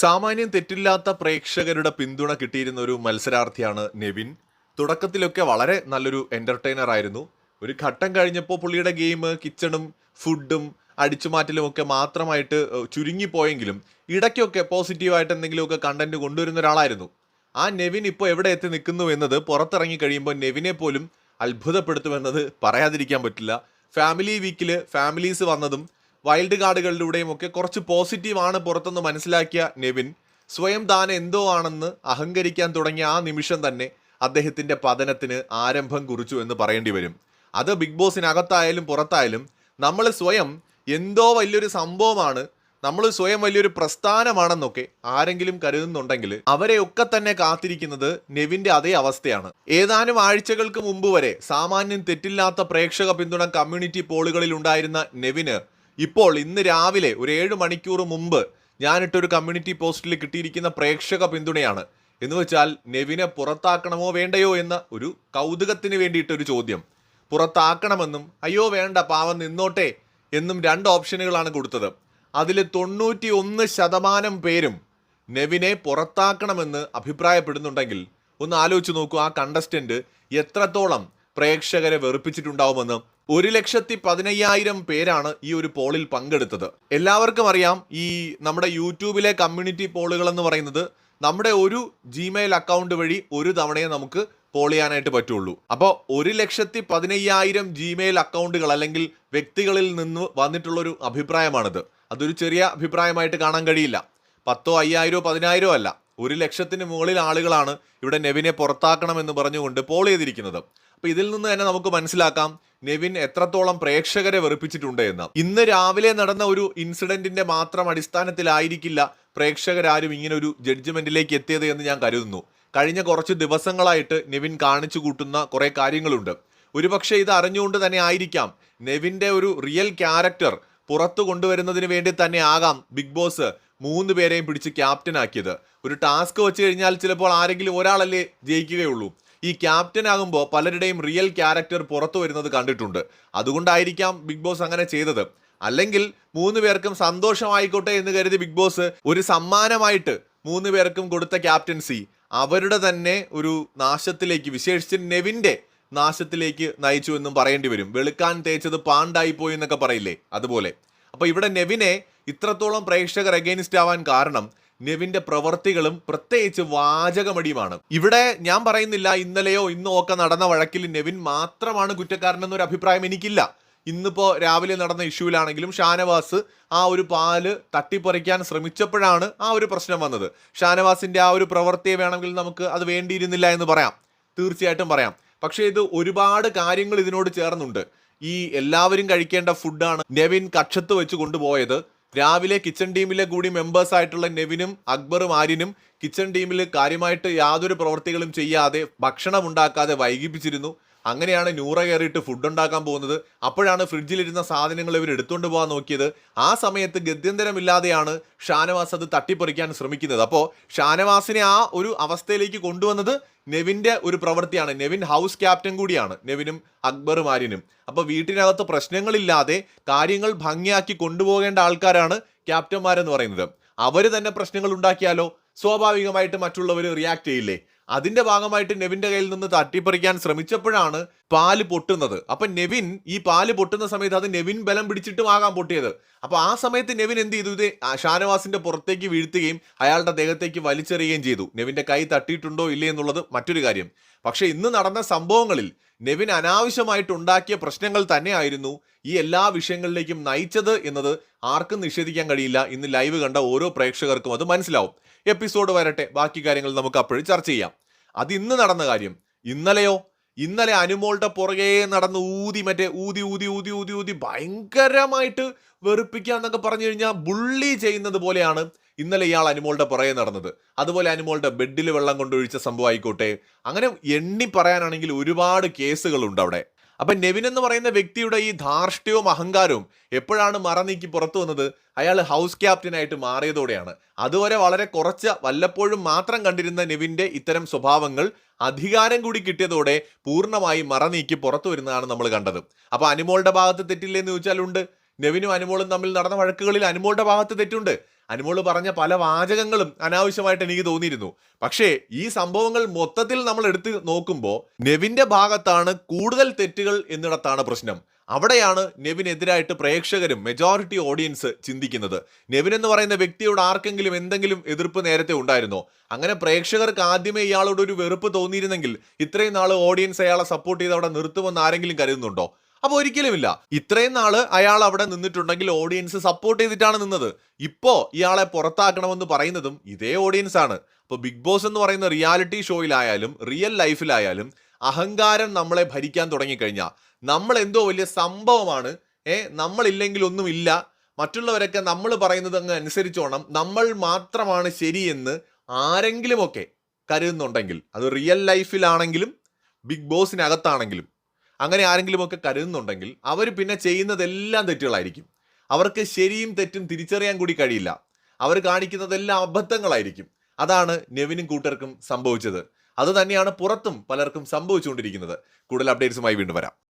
സാമാന്യം തെറ്റില്ലാത്ത പ്രേക്ഷകരുടെ പിന്തുണ കിട്ടിയിരുന്ന ഒരു മത്സരാർത്ഥിയാണ് നെവിൻ. തുടക്കത്തിലൊക്കെ വളരെ നല്ലൊരു എന്റർടൈനർ ആയിരുന്നു. ഒരു ഘട്ടം കഴിഞ്ഞപ്പോൾ പുള്ളിയുടെ ഗെയിം കിച്ചണും ഫുഡും അടിച്ചുമാറ്റലും ഒക്കെ മാത്രമായിട്ട് ചുരുങ്ങിപ്പോയെങ്കിലും ഇടയ്ക്കൊക്കെ പോസിറ്റീവായിട്ട് എന്തെങ്കിലുമൊക്കെ കണ്ടന്റ് കൊണ്ടുവരുന്ന ഒരാളായിരുന്നു. ആ നെവിൻ ഇപ്പോൾ എവിടെ എത്തി നിൽക്കുന്നു എന്നത് പുറത്തിറങ്ങി കഴിയുമ്പോൾ നെവിനെ പോലും അത്ഭുതപ്പെടുത്തുമെന്നത് പറയാതിരിക്കാൻ പറ്റില്ല. ഫാമിലി വീക്കിൽ ഫാമിലീസ് വന്നതും വൈൽഡ് കാർഡുകളിലൂടെയും ഒക്കെ കുറച്ച് പോസിറ്റീവ് ആണ് പുറത്തുനിന്ന് മനസ്സിലാക്കിയ നെവിൻ സ്വയം താൻ എന്തോ ആണെന്ന് അഹങ്കരിക്കാൻ തുടങ്ങിയ ആ നിമിഷം തന്നെ അദ്ദേഹത്തിന്റെ പതനത്തിന് ആരംഭം കുറിച്ചു എന്ന് പറയേണ്ടി വരും. അത് ബിഗ് ബോസിനകത്തായാലും പുറത്തായാലും നമ്മൾ സ്വയം എന്തോ വലിയൊരു സംഭവമാണ് നമ്മൾ സ്വയം വലിയൊരു പ്രസ്ഥാനമാണെന്നൊക്കെ ആരെങ്കിലും കരുതുന്നുണ്ടെങ്കിൽ അവരെയൊക്കെ തന്നെ കാത്തിരിക്കുന്നത് നെവിന്റെ അതേ അവസ്ഥയാണ്. ഏതാനും ആഴ്ചകൾക്ക് മുമ്പ് വരെ സാമാന്യം തെറ്റില്ലാത്ത പ്രേക്ഷക പിന്തുണ കമ്മ്യൂണിറ്റി പോളുകളിൽ ഉണ്ടായിരുന്ന നെവിന് ഇപ്പോൾ ഇന്ന് രാവിലെ ഒരു ഏഴ് മണിക്കൂർ മുമ്പ് ഞാനിട്ടൊരു കമ്മ്യൂണിറ്റി പോസ്റ്റിൽ കിട്ടിയിരിക്കുന്ന പ്രേക്ഷക പിന്തുണയാണ്. എന്ന് വെച്ചാൽ നെവിനെ പുറത്താക്കണമോ വേണ്ടയോ എന്ന ഒരു കൗതുകത്തിന് വേണ്ടിയിട്ടൊരു ചോദ്യം. പുറത്താക്കണമെന്നും അയ്യോ വേണ്ട പാവം നിന്നോട്ടെ എന്നും രണ്ട് ഓപ്ഷനുകളാണ് കൊടുത്തത്. അതിൽ തൊണ്ണൂറ്റി ഒന്ന് ശതമാനം പേരും നെവിനെ പുറത്താക്കണമെന്ന് അഭിപ്രായപ്പെടുന്നുണ്ടെങ്കിൽ ഒന്ന് ആലോചിച്ച് നോക്കൂ ആ കണ്ടസ്റ്റന്റ് എത്രത്തോളം പ്രേക്ഷകരെ വെറുപ്പിച്ചിട്ടുണ്ടാവുമെന്ന്. ഒരു ലക്ഷത്തി പതിനയ്യായിരം പേരാണ് ഈ ഒരു പോളിൽ പങ്കെടുത്തത്. എല്ലാവർക്കും അറിയാം ഈ നമ്മുടെ യൂട്യൂബിലെ കമ്മ്യൂണിറ്റി പോളുകൾ എന്ന് പറയുന്നത് നമ്മുടെ ഒരു ജിമെയിൽ അക്കൗണ്ട് വഴി ഒരു തവണയെ നമുക്ക് പോൾ ചെയ്യാനായിട്ട് പറ്റുള്ളൂ. അപ്പോൾ ഒരു ലക്ഷത്തി പതിനയ്യായിരം ജിമെയിൽ അക്കൗണ്ടുകൾ അല്ലെങ്കിൽ വ്യക്തികളിൽ നിന്ന് വന്നിട്ടുള്ളൊരു അഭിപ്രായമാണിത്. അതൊരു ചെറിയ അഭിപ്രായമായിട്ട് കാണാൻ കഴിയില്ല. പത്തോ അയ്യായിരോ പതിനായിരോ അല്ല. ഒരു ലക്ഷത്തിന് മുകളിൽ ആളുകളാണ് ഇവിടെ നെവിനെ പുറത്താക്കണമെന്ന് പറഞ്ഞുകൊണ്ട് പോൾ ചെയ്തിരിക്കുന്നത്. അപ്പൊ ഇതിൽ നിന്ന് തന്നെ നമുക്ക് മനസ്സിലാക്കാം നെവിൻ എത്രത്തോളം പ്രേക്ഷകരെ വെറുപ്പിച്ചിട്ടുണ്ട് എന്ന്. ഇന്ന് രാവിലെ നടന്ന ഒരു ഇൻസിഡന്റിന്റെ മാത്രം അടിസ്ഥാനത്തിലായിരിക്കില്ല പ്രേക്ഷകരാരും ഇങ്ങനെ ഒരു ജഡ്ജ്മെന്റിലേക്ക് എത്തിയത് എന്ന് ഞാൻ കരുതുന്നു. കഴിഞ്ഞ കുറച്ച് ദിവസങ്ങളായിട്ട് നെവിൻ കാണിച്ചു കൂട്ടുന്ന കുറെ കാര്യങ്ങളുണ്ട്. ഒരുപക്ഷെ ഇത് അറിഞ്ഞുകൊണ്ട് തന്നെ ആയിരിക്കാം നെവിന്റെ ഒരു റിയൽ ക്യാരക്ടർ പുറത്തു കൊണ്ടുവരുന്നതിന് വേണ്ടി തന്നെ ആകാം ബിഗ് ബോസ് മൂന്ന് പേരെയും പിടിച്ച് ക്യാപ്റ്റൻ ആക്കിയത് ഒരു ടാസ്ക് വെച്ച് കഴിഞ്ഞാൽ ചിലപ്പോൾ ആരെങ്കിലും ഒരാളല്ലേ ജയിക്കുകയുള്ളൂ. ഈ ക്യാപ്റ്റൻ ആകുമ്പോൾ പലരുടെയും റിയൽ ക്യാരക്ടർ പുറത്തു വരുന്നത് കണ്ടിട്ടുണ്ട്. അതുകൊണ്ടായിരിക്കാം ബിഗ് ബോസ് അങ്ങനെ ചെയ്തത്. അല്ലെങ്കിൽ മൂന്ന് പേർക്കും സന്തോഷമായിക്കോട്ടെ എന്ന് കരുതി ബിഗ് ബോസ് ഒരു സമ്മാനമായിട്ട് മൂന്ന് പേർക്കും കൊടുത്ത ക്യാപ്റ്റൻസി അവരുടെ തന്നെ ഒരു നാശത്തിലേക്ക് വിശേഷിച്ച് നെവിന്റെ നാശത്തിലേക്ക് നയിച്ചു എന്നും പറയേണ്ടി വരും. വെളുക്കാൻ തേച്ചത് പാണ്ടായിപ്പോയി എന്നൊക്കെ പറയില്ലേ? അതുപോലെ. അപ്പോൾ ഇവിടെ നെവിനെ ഇത്രത്തോളം പ്രേക്ഷകർ അഗെയിൻസ്റ്റ് ആവാൻ കാരണം നെവിന്റെ പ്രവൃത്തികളും പ്രത്യേകിച്ച് വാചകമടിയുമാണ്. ഇവിടെ ഞാൻ പറയുന്നില്ല ഇന്നലെയോ ഇന്നോ ഒക്കെ നടന്ന വഴക്കിൽ നെവിൻ മാത്രമാണ് കുറ്റക്കാരനെന്നൊരു അഭിപ്രായം എനിക്കില്ല. ഇന്നിപ്പോ രാവിലെ നടന്ന ഇഷ്യൂവിലാണെങ്കിലും ഷാനവാസ് ആ ഒരു പാൽ തട്ടിപ്പറിക്കാൻ ശ്രമിച്ചപ്പോഴാണ് ആ ഒരു പ്രശ്നം വന്നത്. ഷാനവാസിന്റെ ആ ഒരു പ്രവൃത്തിയെ വേണമെങ്കിൽ നമുക്ക് അത് വേണ്ടിയിരുന്നില്ല എന്ന് പറയാം. തീർച്ചയായിട്ടും പറയാം. പക്ഷേ ഇത് ഒരുപാട് കാര്യങ്ങൾ ഇതിനോട് ചേർന്നുണ്ട്. ഈ എല്ലാവരും കഴിക്കേണ്ട ഫുഡാണ് നെവിൻ കക്ഷത്ത് വെച്ച് കൊണ്ടുപോയത്. രാവിലെ കിച്ചൺ ടീമിലെ കൂടി മെമ്പേഴ്സ് ആയിട്ടുള്ള നെവിനും അക്ബറും ആര്യനും കിച്ചൺ ടീമിൽ കാര്യമായിട്ട് യാതൊരു പ്രവർത്തികളും ചെയ്യാതെ ഭക്ഷണം ഉണ്ടാക്കാതെ വൈകിപ്പിച്ചിരുന്നു. അങ്ങനെയാണ് നൂറ കയറിയിട്ട് ഫുഡ് ഉണ്ടാക്കാൻ പോകുന്നത്. അപ്പോഴാണ് ഫ്രിഡ്ജിലിരുന്ന സാധനങ്ങൾ ഇവർ എടുത്തുകൊണ്ട് പോകാൻ നോക്കിയത്. ആ സമയത്ത് ഗത്യന്തരമില്ലാതെയാണ് ഷാനവാസ് അത് തട്ടിപ്പറിക്കാൻ ശ്രമിക്കുന്നത്. അപ്പോൾ ഷാനവാസിനെ ആ ഒരു അവസ്ഥയിലേക്ക് കൊണ്ടുവന്നത് നെവിന്റെ ഒരു പ്രവൃത്തിയാണ്. നെവിൻ ഹൗസ് ക്യാപ്റ്റൻ കൂടിയാണ്. നെവിനും അക്ബറും അപ്പോൾ വീട്ടിനകത്ത് പ്രശ്നങ്ങളില്ലാതെ കാര്യങ്ങൾ ഭംഗിയാക്കി കൊണ്ടുപോകേണ്ട ആൾക്കാരാണ് ക്യാപ്റ്റന്മാരെന്ന് പറയുന്നത്. അവർ തന്നെ പ്രശ്നങ്ങൾ ഉണ്ടാക്കിയാലോ? സ്വാഭാവികമായിട്ട് മറ്റുള്ളവർ റിയാക്ട് ചെയ്യില്ലേ? അതിന്റെ ഭാഗമായിട്ട് നെവിന്റെ കയ്യിൽ നിന്ന് തട്ടിപ്പറിക്കാൻ ശ്രമിച്ചപ്പോഴാണ് പാൽ പൊട്ടുന്നത്. അപ്പൊ നെവിൻ ഈ പാൽ പൊട്ടുന്ന സമയത്ത് അത് നെവിൻ ബലം പിടിച്ചിട്ടും ആകാൻ പൊട്ടിയത്. അപ്പൊ ആ സമയത്ത് നെവിൻ എന്ത് ചെയ്തു? ഇത് ഷാനവാസിന്റെ പുറത്തേക്ക് വീഴ്ത്തുകയും അയാളുടെ ദേഹത്തേക്ക് വലിച്ചെറിയുകയും ചെയ്തു. നെവിന്റെ കൈ തട്ടിയിട്ടുണ്ടോ ഇല്ലേ എന്നുള്ളത് മറ്റൊരു കാര്യം. പക്ഷേ ഇന്ന് നടന്ന സംഭവങ്ങളിൽ നെവിൻ അനാവശ്യമായിട്ട് ഉണ്ടാക്കിയ പ്രശ്നങ്ങൾ തന്നെയായിരുന്നു ഈ എല്ലാ വിഷയങ്ങളിലേക്കും നയിച്ചത് എന്നത് ആർക്കും നിഷേധിക്കാൻ കഴിയില്ല. ഇന്ന് ലൈവ് കണ്ട ഓരോ പ്രേക്ഷകർക്കും അത് മനസ്സിലാവും. എപ്പിസോഡ് വരട്ടെ. ബാക്കി കാര്യങ്ങൾ നമുക്ക് അപ്പോഴും ചർച്ച ചെയ്യാം. അത് ഇന്ന് നടന്ന കാര്യം. ഇന്നലെയോ? ഇന്നലെ അനുമോളുടെ പുറകെ നടന്ന് ഊതി മറ്റേ ഊതി ഊതി ഊതി ഊതി ഊതി ഭയങ്കരമായിട്ട് വെറുപ്പിക്കുക എന്നൊക്കെ പറഞ്ഞു കഴിഞ്ഞാൽ ബുള്ളി ചെയ്യുന്നത് പോലെയാണ് ഇന്നലെ ഇയാൾ അനുമോളുടെ പുറകെ നടന്നത്. അതുപോലെ അനുമോളുടെ ബെഡിൽ വെള്ളം കൊണ്ടൊഴിച്ച സംഭവം ആയിക്കോട്ടെ. അങ്ങനെ എണ്ണി പറയാനാണെങ്കിൽ ഒരുപാട് കേസുകളുണ്ട് അവിടെ. അപ്പൊ നെവിൻ എന്ന് പറയുന്ന വ്യക്തിയുടെ ഈ ധാർഷ്ട്യവും അഹങ്കാരവും എപ്പോഴാണ് മറനീക്കി പുറത്തു വന്നത്? അയാൾ ഹൗസ് ക്യാപ്റ്റനായിട്ട് മാറിയതോടെയാണ്. അതുവരെ വളരെ കുറച്ച് വല്ലപ്പോഴും മാത്രം കണ്ടിരുന്ന നെവിന്റെ ഇത്തരം സ്വഭാവങ്ങൾ അധികാരം കൂടി കിട്ടിയതോടെ പൂർണമായി മറനീക്കി പുറത്തു വരുന്നതാണ് നമ്മൾ കണ്ടത്. അപ്പൊ അനുമോളുടെ ഭാഗത്ത് തെറ്റില്ലെന്ന് എന്ന് ഉണ്ട് നെവിനും അനുമോളും തമ്മിൽ നടന്ന വഴക്കുകളിൽ അനുമോളുടെ ഭാഗത്ത് തെറ്റുണ്ട്. അനുമോൾ പറഞ്ഞ പല വാചകങ്ങളും അനാവശ്യമായിട്ട് എനിക്ക് തോന്നിയിരുന്നു. പക്ഷേ ഈ സംഭവങ്ങൾ മൊത്തത്തിൽ നമ്മൾ എടുത്ത് നോക്കുമ്പോൾ നെവിന്റെ ഭാഗത്താണ് കൂടുതൽ തെറ്റുകൾ എന്നിടത്താണ് പ്രശ്നം. അവിടെയാണ് നെവിനെതിരായിട്ട് പ്രേക്ഷകരും മെജോറിറ്റി ഓഡിയൻസ് ചിന്തിക്കുന്നത്. നെവിൻ എന്ന് പറയുന്ന വ്യക്തിയോട് ആർക്കെങ്കിലും എന്തെങ്കിലും എതിർപ്പ് നേരത്തെ ഉണ്ടായിരുന്നോ? അങ്ങനെ പ്രേക്ഷകർക്ക് ആദ്യമേ ഇയാളോട് ഒരു വെറുപ്പ് തോന്നിയിരുന്നെങ്കിൽ ഇത്രയും നാൾ ഓഡിയൻസ് അയാളെ സപ്പോർട്ട് ചെയ്ത് അവിടെ നിർത്തുമെന്ന് ആരെങ്കിലും കരുതുന്നുണ്ടോ? അപ്പൊ ഒരിക്കലുമില്ല. ഇത്രയും നാൾ അയാൾ അവിടെ നിന്നിട്ടുണ്ടെങ്കിൽ ഓഡിയൻസ് സപ്പോർട്ട് ചെയ്തിട്ടാണ് നിന്നത്. ഇപ്പോ ഇയാളെ പുറത്താക്കണമെന്ന് പറയുന്നതും ഇതേ ഓഡിയൻസ് ആണ്. അപ്പൊ ബിഗ് ബോസ് എന്ന് പറയുന്ന റിയാലിറ്റി ഷോയിലായാലും റിയൽ ലൈഫിലായാലും അഹങ്കാരം നമ്മളെ ഭരിക്കാൻ തുടങ്ങിക്കഴിഞ്ഞാൽ നമ്മൾ എന്തോ വലിയ സംഭവമാണ് ഏ നമ്മളില്ലെങ്കിൽ ഒന്നുമില്ല മറ്റുള്ളവരൊക്കെ നമ്മൾ പറയുന്നത് അങ്ങ് അനുസരിച്ചോണം നമ്മൾ മാത്രമാണ് ശരിയെന്ന് ആരെങ്കിലുമൊക്കെ കരുതുന്നുണ്ടെങ്കിൽ അത് റിയൽ ലൈഫിലാണെങ്കിലും ബിഗ് ബോസിനകത്താണെങ്കിലും അങ്ങനെ ആരെങ്കിലുമൊക്കെ കരുതുന്നുണ്ടെങ്കിൽ അവർ പിന്നെ ചെയ്യുന്നതെല്ലാം തെറ്റുകളായിരിക്കും. അവർക്ക് ശരിയും തെറ്റും തിരിച്ചറിയാൻ കൂടി കഴിയില്ല. അവർ കാണിക്കുന്നതെല്ലാം അബദ്ധങ്ങളായിരിക്കും. അതാണ് നെവിനും കൂട്ടർക്കും സംഭവിച്ചത്. അത് തന്നെയാണ് പുറത്തും പലർക്കും സംഭവിച്ചുകൊണ്ടിരിക്കുന്നത്. കൂടുതൽ അപ്ഡേറ്റ്സുമായി വീണ്ടും വരാം.